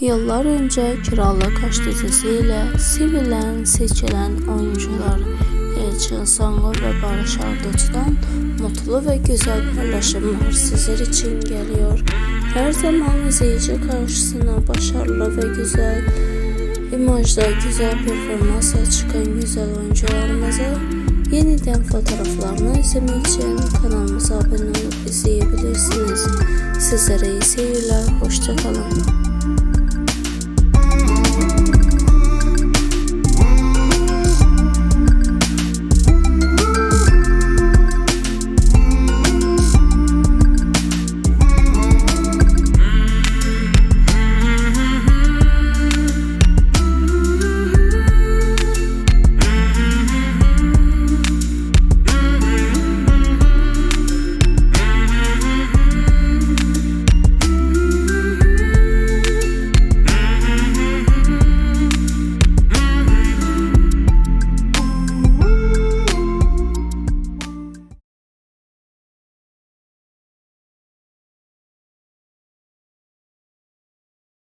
Yıllar önce Kiralık Aşk dizisiyle sevilen, seçilen oyuncular Elçin Sango ve Barış Arduç'tan mutlu ve güzel paylaşımlar sizler için geliyor. Her zaman izleyici karşısına başarılı ve güzel imajda güzel performansla çıkan güzel oyuncularımıza yeniden fotoğraflarını izlemek için kanalımıza abone olup izleyebilirsiniz. Sizlere iyi seyirler, hoşçakalın.